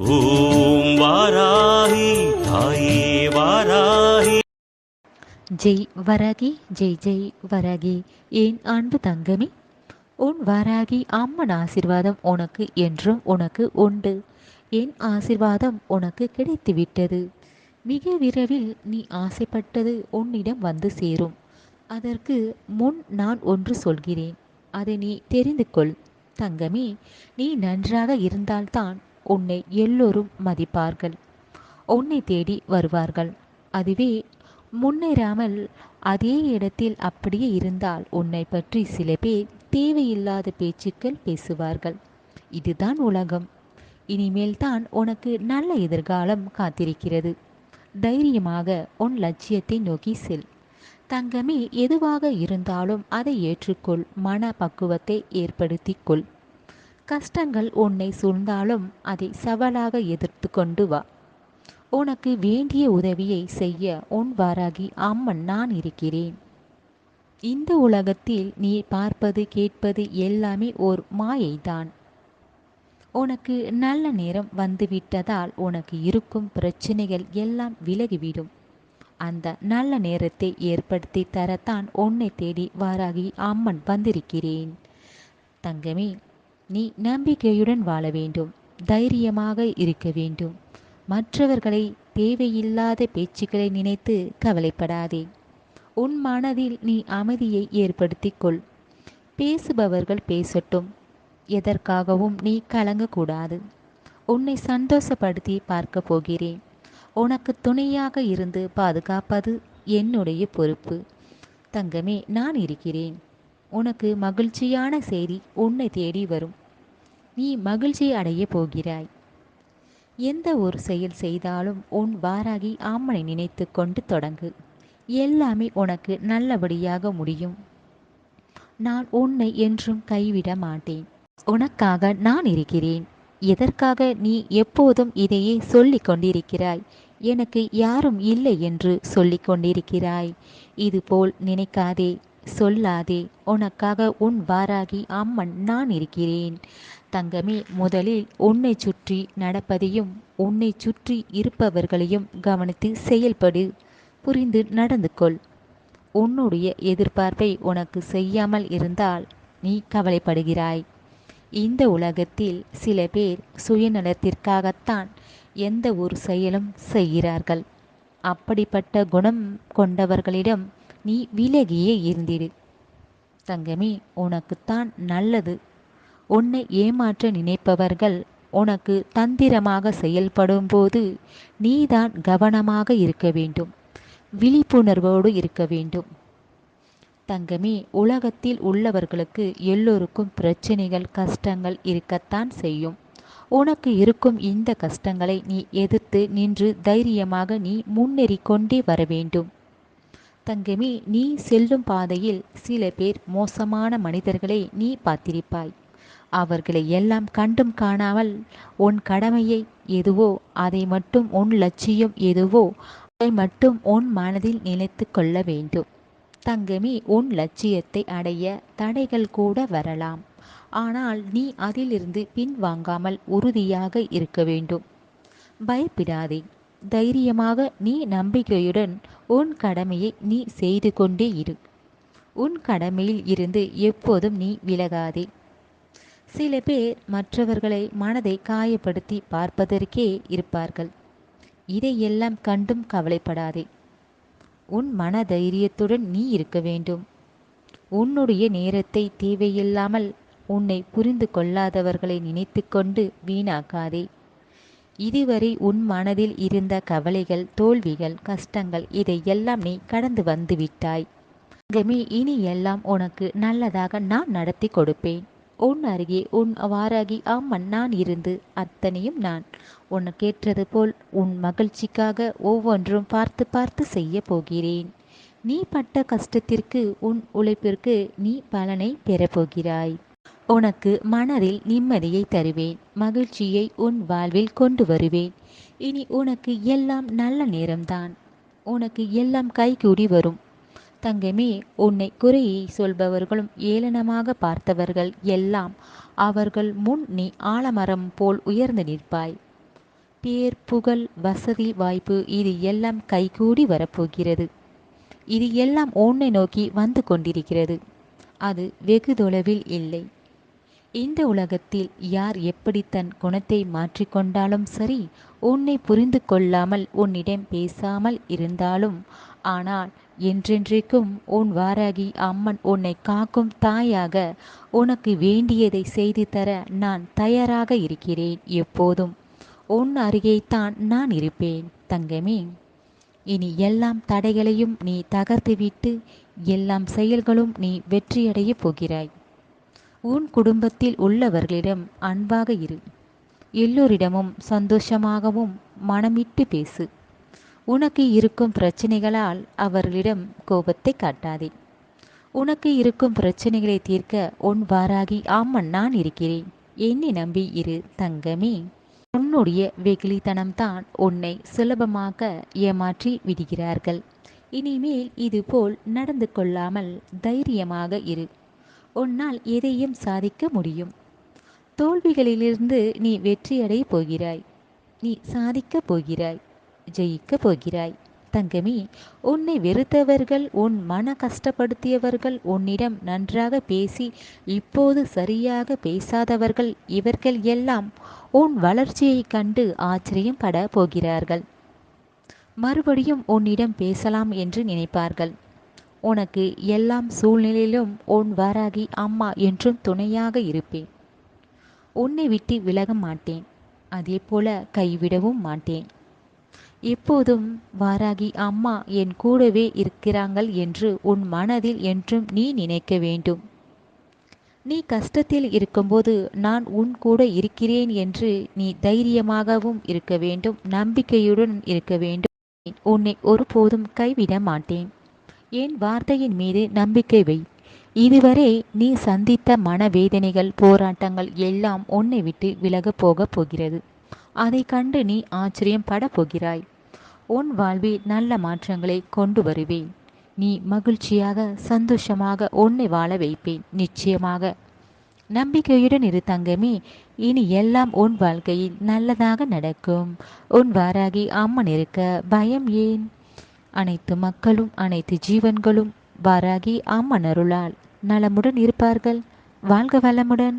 ஓம் வாராகி தாயே வாராகி. ஜெய் வரகி ஜெய் ஜெய் வரகி. என் அன்பு தங்கமே? உன் வராகி அம்மன் ஆசிர்வாதம் உனக்கு என்றும் உனக்கு உண்டு. என் ஆசிர்வாதம் உனக்கு கிடைத்துவிட்டது. மிக விரைவில் நீ ஆசைப்பட்டது உன்னிடம் வந்து சேரும். அதற்கு முன் நான் ஒன்று சொல்கிறேன். அதை நீ தெரிந்து கொள். தங்கமே நீ நன்றாக இருந்தால்தான் உன்னை எல்லோரும் மதிப்பார்கள். உன்னை தேடி வருவார்கள். அதுவே முன்னேறாமல் அதே இடத்தில் அப்படியே இருந்தால் உன்னை பற்றி சில பேர் தேவையில்லாத பேச்சுக்கள் பேசுவார்கள். இதுதான் உலகம். இனிமேல் தான் உனக்கு நல்ல எதிர்காலம் காத்திருக்கிறது. தைரியமாக உன் லட்சியத்தை நோக்கி செல். தங்கமே எதுவாக இருந்தாலும் அதை ஏற்றுக்கொள். மன பக்குவத்தை ஏற்படுத்திக் கொள். கஷ்டங்கள் உன்னை சூழ்ந்தாலும் அதை சவாலாக எதிர்த்து கொண்டு வா. உனக்கு வேண்டிய உதவியை செய்ய உன் வாராகி அம்மன் நான் இருக்கிறேன். இந்த உலகத்தில் நீ பார்ப்பது கேட்பது எல்லாமே ஓர் மாயைதான். உனக்கு நல்ல நேரம் வந்துவிட்டதால் உனக்கு இருக்கும் பிரச்சனைகள் எல்லாம் விலகிவிடும். அந்த நல்ல நேரத்தை ஏற்படுத்தி தரத்தான் உன்னை தேடி வாராகி அம்மன் வந்திருக்கிறேன். தங்கமே நீ நம்பிக்கையுடன் வாழ வேண்டும். தைரியமாக இருக்க வேண்டும். மற்றவர்களை தேவையில்லாத பேச்சுக்களை நினைத்து கவலைப்படாதே. உன் மனதில் நீ அமைதியை ஏற்படுத்திக்கொள். பேசுபவர்கள் பேசட்டும். எதற்காகவும் நீ கலங்கக்கூடாது. உன்னை சந்தோஷப்படுத்தி பார்க்க போகிறேன். உனக்கு துணையாக இருந்து பாதுகாப்பது என்னுடைய பொறுப்பு. தங்கமே நான் இருக்கிறேன். உனக்கு மகிழ்ச்சியான செய்தி உன்னை தேடி வரும். நீ மகிழ்ச்சி அடைய போகிறாய். எந்த ஒரு செயல் செய்தாலும் உன் வாராகி ஆம்மனை நினைத்து கொண்டு தொடங்கு. எல்லாமே உனக்கு நல்லபடியாக முடியும். நான் உன்னை என்றும் கைவிட மாட்டேன். உனக்காக நான் இருக்கிறேன். எதற்காக நீ எப்போதும் இதையே சொல்லிக் கொண்டிருக்கிறாய்? எனக்கு யாரும் இல்லை என்று சொல்லிக் கொண்டிருக்கிறாய். இதுபோல் நினைக்காதே. சொல்லாதே உனக்காக உன் வாராகி அம்மன் நான் இருக்கிறேன். தங்கமே முதலில் உன்னை சுற்றி நடப்பதையும் உன்னை சுற்றி இருப்பவர்களையும் கவனித்து செயல்படு. புரிந்து நடந்து கொள். உன்னுடைய எதிர்பார்ப்பை உனக்கு செய்யாமல் இருந்தால் நீ கவலைப்படுகிறாய். இந்த உலகத்தில் சில பேர் சுயநலத்திற்காகத்தான் எந்த ஒரு செயலும் செய்கிறார்கள். அப்படிப்பட்ட குணம் கொண்டவர்களிடம் நீ விலகியே இருந்திடு. தங்கமே உனக்குத்தான் நல்லது. உன்னை ஏமாற்ற நினைப்பவர்கள் உனக்கு தந்திரமாக செயல்படும்போது நீதான் கவனமாக இருக்க வேண்டும். விழிப்புணர்வோடு இருக்க வேண்டும். தங்கமே உலகத்தில் உள்ளவர்களுக்கு எல்லோருக்கும் பிரச்சனைகள் கஷ்டங்கள் இருக்கத்தான் செய்யும். உனக்கு இருக்கும் இந்த கஷ்டங்களை நீ எதிர்த்து நின்று தைரியமாக நீ முன்னேறி கொண்டே வர வேண்டும். தங்கமே நீ செல்லும் பாதையில் சில பேர் மோசமான மனிதர்களை நீ பார்த்திருப்பாய். அவர்களை எல்லாம் கண்டும் காணாமல் உன் கடமையை எதுவோ அதை மட்டும் உன் லட்சியம் எதுவோ அதை மட்டும் உன் மனதில் நினைத்து கொள்ள வேண்டும். தங்கமே உன் லட்சியத்தை அடைய தடைகள் கூட வரலாம். ஆனால் நீ அதிலிருந்து பின்வாங்காமல் உறுதியாக இருக்க வேண்டும். பயப்படாதே. தைரியமாக நீ நம்பிக்கையுடன் உன் கடமையை நீ செய்து கொண்டே இரு. உன் கடமையில் இருந்து எப்போதும் நீ விலகாதே. சில பேர் மற்றவர்களை மனதை காயப்படுத்தி பார்ப்பதற்கே இருப்பார்கள். இதையெல்லாம் கண்டும் கவலைப்படாதே. உன் மன தைரியத்துடன் நீ இருக்க வேண்டும். உன்னுடைய நேரத்தை தேவையில்லாமல் உன்னை புரிந்து கொள்ளாதவர்களை நினைத்து கொண்டு வீணாக்காதே. இதுவரை உன் மனதில் இருந்த கவலைகள் தோல்விகள் கஷ்டங்கள் இதையெல்லாம் நீ கடந்து வந்து விட்டாய். தங்கமே இனி எல்லாம் உனக்கு நல்லதாக நான் நடத்தி கொடுப்பேன். உன் அருகே உன் வாராகி அம்மன் நான் இருந்து அத்தனையும் நான். உனக்கேற்றது போல் உன் மகிழ்ச்சிக்காக ஒவ்வொன்றும் பார்த்து பார்த்து செய்ய போகிறேன். நீ பட்ட கஷ்டத்திற்கு உன் உழைப்பிற்கு நீ பலனை பெறப்போகிறாய் உனக்கு மனதில் நிம்மதியை தருவேன். மகிழ்ச்சியை உன் வாழ்வில் கொண்டு வருவேன். இனி உனக்கு எல்லாம் நல்ல நேரம்தான். உனக்கு எல்லாம் கைகூடி வரும். தங்கமே உன்னை குறையை சொல்பவர்களும் ஏளனமாக பார்த்தவர்கள் எல்லாம் அவர்கள் முன் நீ ஆலமரம் போல் உயர்ந்து நிற்பாய். பேர் புகழ் வசதி வாய்ப்பு இது எல்லாம் கைகூடி வரப்போகிறது. இது எல்லாம் உன்னை நோக்கி வந்து கொண்டிருக்கிறது. அது வெகு தொலைவில் இல்லை. இந்த உலகத்தில் யார் எப்படி தன் குணத்தை மாற்றிக்கொண்டாலும் சரி உன்னை புரிந்து கொள்ளாமல் உன்னிடம் பேசாமல் இருந்தாலும் ஆனால் என்றென்றைக்கும் உன் வாராகி அம்மன் உன்னை காக்கும் தாயாக உனக்கு வேண்டியதை செய்து தர நான் தயாராக இருக்கிறேன் எப்போதும். உன் அருகேதான் நான் இருப்பேன் தங்கமே. இனி எல்லாம் தடைகளையும் நீ தகர்த்துவிட்டு எல்லாம் செயல்களும் நீ வெற்றியடையப் போகிறாய். உன் குடும்பத்தில் உள்ளவர்களிடம் அன்பாக இரு. எல்லோரிடமும் சந்தோஷமாகவும் மனமிட்டு பேசு. உனக்கு இருக்கும் பிரச்சனைகளால் அவர்களிடம் கோபத்தை காட்டாதே. உனக்கு இருக்கும் பிரச்சனைகளை தீர்க்க உன் வாராகி ஆமன் நான் இருக்கிறேன். என்னை நம்பி இரு தங்கமே. உன்னுடைய வெகுளித்தனம்தான் உன்னை சுலபமாக ஏமாற்றி விடுகிறார்கள். இனிமேல் இதுபோல் நடந்து கொள்ளாமல் தைரியமாக இரு. உன்னால் எதையும் சாதிக்க முடியும். தோல்விகளிலிருந்து நீ வெற்றியடை போகிறாய். நீ சாதிக்கப் போகிறாய். ஜெயிக்கப் போகிறாய். தங்கமி உன்னை வெறுத்தவர்கள் உன் மன கஷ்டப்படுத்தியவர்கள் உன்னிடம் நன்றாக பேசி இப்போது சரியாக பேசாதவர்கள் இவர்கள் எல்லாம் உன் வளர்ச்சியைக் கண்டு ஆச்சரியம் பட போகிறார்கள். மறுபடியும் உன்னிடம் பேசலாம் என்று நினைப்பார்கள். உனக்கு எல்லாம் சூழ்நிலையிலும் உன் வாராகி அம்மா என்றும் துணையாக இருப்பேன். உன்னை விட்டு விலக மாட்டேன். அதே போல கைவிடவும் மாட்டேன். எப்போதும் வாராகி அம்மா என் கூடவே இருக்கிறாங்கள் என்று உன் மனதில் என்றும் நீ நினைக்க வேண்டும். நீ கஷ்டத்தில் இருக்கும்போது நான் உன் கூட இருக்கிறேன் என்று நீ தைரியமாகவும் இருக்க வேண்டும். நம்பிக்கையுடன் இருக்க வேண்டும். உன்னை ஒருபோதும் கைவிட மாட்டேன். என் வார்த்தையின் மீது நம்பிக்கை வை. இதுவரை நீ சந்தித்த மனவேதனைகள் போராட்டங்கள் எல்லாம் உன்னை விட்டு விலகப் போகப் போகிறது. அதை கண்டு நீ ஆச்சரியம் பட போகிறாய். உன் வாழ்வில் நல்ல மாற்றங்களை கொண்டு வருவேன். நீ மகிழ்ச்சியாக சந்தோஷமாக உன்னை வாழ வைப்பேன் நிச்சயமாக. நம்பிக்கையுடன் இரு தங்கமே. இனி எல்லாம் உன் வாழ்க்கையில் நல்லதாக நடக்கும். உன் வாராகி அம்மன் இருக்க பயம் ஏன்? அனைத்து மக்களும் அனைத்து ஜீவன்களும் வாராகி அம்மன் அருளால் நலமுடன் இருப்பார்கள். வாழ்க வளமுடன்.